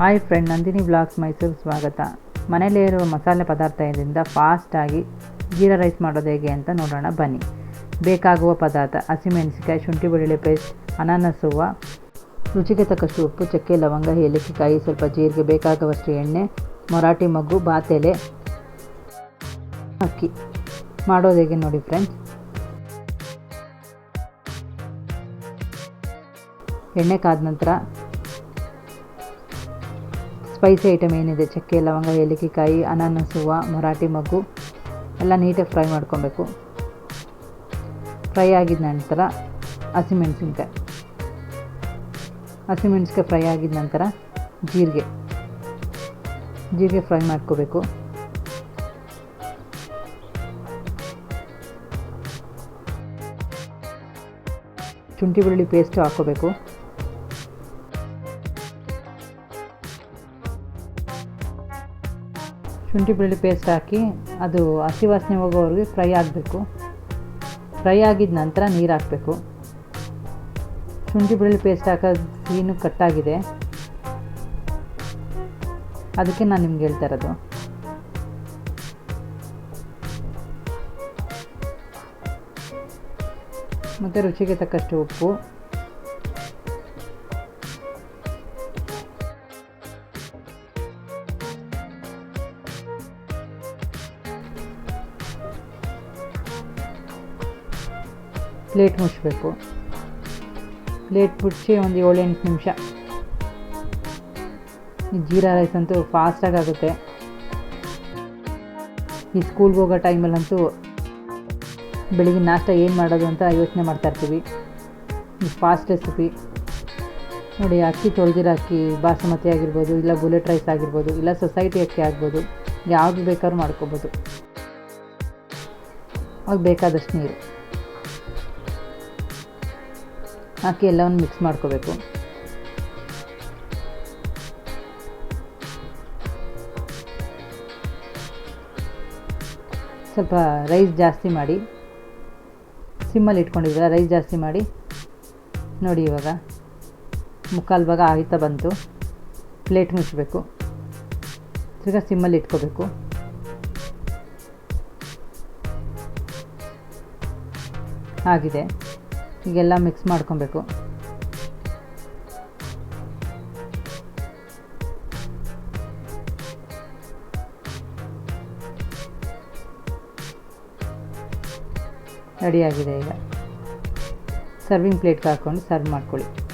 Hi friend Nandini blogs Mysuru ಸ್ವಾಗತ. ಮನೇಲೇ ಇರುವ ಮಸಾಲೆ ಪದಾರ್ಥದಿಂದ ಫಾಸ್ಟಾಗಿ ಜೀರಾ ರೈಸ್ ಮಾಡೋದು ಹೇಗೆ ಅಂತ ನೋಡೋಣ, ಬನ್ನಿ. ಬೇಕಾಗುವ ಪದಾರ್ಥ ಹಸಿಮೆಣಸಿಕಾಯಿ ಶುಂಠಿ ಬೆಳ್ಳುಳ್ಳಿ ಪೇಸ್ಟ್ ಅನಾನಸ್ ಹೂವು, ರುಚಿಗೆ ತಕ್ಕಷ್ಟು ಉಪ್ಪು, ಚಕ್ಕೆ, ಲವಂಗ, ಏಲಕ್ಕಿಕಾಯಿ, ಸ್ವಲ್ಪ ಜೀರಿಗೆ, ಬೇಕಾಗುವಷ್ಟು ಎಣ್ಣೆ ಮೊರಾಟಿ ಮಗ್ಗು, ಬಾತೆಲೆ, ಅಕ್ಕಿ. ಮಾಡೋದು ಹೇಗೆ ನೋಡಿ ಫ್ರೆಂಡ್ಸ್ ಎಣ್ಣೆ ಕಾದ ನಂತರ ಸ್ಪೈಸಿ ಐಟಮ್ ಏನಿದೆ? ಚಕ್ಕೆ, ಲವಂಗ, ಏಲಕ್ಕಿಕಾಯಿ, ಅನಾನಸ್, ಹೂವು ಮೊರಾಟಿ ಮಗ್ಗು, ಎಲ್ಲ ನೀಟಾಗಿ ಫ್ರೈ ಮಾಡ್ಕೊಬೇಕು. ಫ್ರೈ ಆಗಿದ ನಂತರ ಹಸಿಮೆಣಸಿನ್ಕಾಯಿ ಹಸಿಮೆಣ್ಸಿಕಾಯಿ ಫ್ರೈ ಆಗಿದ ನಂತರ ಜೀರಿಗೆ. ಜೀರಿಗೆ ಫ್ರೈ ಮಾಡ್ಕೋಬೇಕು. ಶುಂಠಿ ಬೆಳ್ಳುಳ್ಳಿ ಪೇಸ್ಟು ಹಾಕ್ಕೋಬೇಕು ಶುಂಠಿ ಬೆಳ್ಳುಳ್ಳಿ ಪೇಸ್ಟ್ ಹಾಕಿ ಅದು ಹಸಿ ವಾಸನೆ ಹೋಗೋವರೆಗೆ ಫ್ರೈ ಆಗಬೇಕು. ಫ್ರೈ ಆಗಿದ ನಂತರ ನೀರು ಹಾಕಬೇಕು. ಶುಂಠಿ ಬೆಳ್ಳುಳ್ಳಿ ಪೇಸ್ಟ್ ಹಾಕೋದು ಏನು ಕಟ್ಟಾಗಿದೆ ಅದಕ್ಕೆ ನಾನು ನಿಮ್ಗೆ ಹೇಳ್ತಾ ಇರೋದು. ಮತ್ತು ರುಚಿಗೆ ತಕ್ಕಷ್ಟು ಉಪ್ಪು. ಪ್ಲೇಟ್ ಮುಚ್ಚಬೇಕು. ಪ್ಲೇಟ್ ಮುಚ್ಚಿ ಒಂದು ಏಳೆಂಟು ನಿಮಿಷ. ಈ ಜೀರಾ ರೈಸ್ ಅಂತೂ ಫಾಸ್ಟಾಗಿ ಆಗುತ್ತೆ. ಈ ಸ್ಕೂಲ್ಗೆ ಹೋಗೋ ಟೈಮಲ್ಲಂತೂ ಬೆಳಿಗ್ಗೆ ನಾಷ್ಟ ಏನು ಮಾಡೋದು ಅಂತ ಯೋಚನೆ ಮಾಡ್ತಾ ಇರ್ತೀವಿ. ಈ ಫಾಸ್ಟ್ ರೆಸಿಪಿ ನೋಡಿ, ಅಕ್ಕಿ ತೊಳೆದಿರೋ ಅಕ್ಕಿ, ಬಾಸುಮತಿ ಆಗಿರ್ಬೋದು, ಇಲ್ಲ ಬುಲೆಟ್ ರೈಸ್ ಆಗಿರ್ಬೋದು, ಇಲ್ಲ ಸೊಸೈಟಿ ಅಕ್ಕಿ ಆಗ್ಬೋದು, ಯಾವುದು ಬೇಕಾದ್ರೂ ಮಾಡ್ಕೋಬೋದು. ಅವಾಗ ಬೇಕಾದಷ್ಟು ನೀರು. ಹಾಕಿ ಎಲ್ಲವನ್ನು ಮಿಕ್ಸ್ ಮಾಡ್ಕೋಬೇಕು. ಸ್ವಲ್ಪ ರೈಸ್ ಜಾಸ್ತಿ ಮಾಡಿ, ಸಿಮ್ಮಲ್ಲಿ ಇಟ್ಕೊಂಡಿದ್ದೀರ? ರೈಸ್ ಜಾಸ್ತಿ ಮಾಡಿ, ನೋಡಿ ಇವಾಗ. ಮುಕ್ಕಾಲು ಭಾಗ ಆಯ್ತಾ ಬಂತು. ಪ್ಲೇಟ್ ಮುಚ್ಚಬೇಕು. ತಿರ್ಗಾ ಸಿಮ್ಮಲ್ಲಿ ಇಟ್ಕೋಬೇಕು. ಆಗಿದೆ. ಈಗೆಲ್ಲ ಮಿಕ್ಸ್ ಮಾಡ್ಕೊಬೇಕು. ರೆಡಿಯಾಗಿದೆ ಈಗ. ಸರ್ವಿಂಗ್ ಪ್ಲೇಟ್ಗೆ ಹಾಕ್ಕೊಂಡು ಸರ್ವ್ ಮಾಡ್ಕೊಳ್ಳಿ.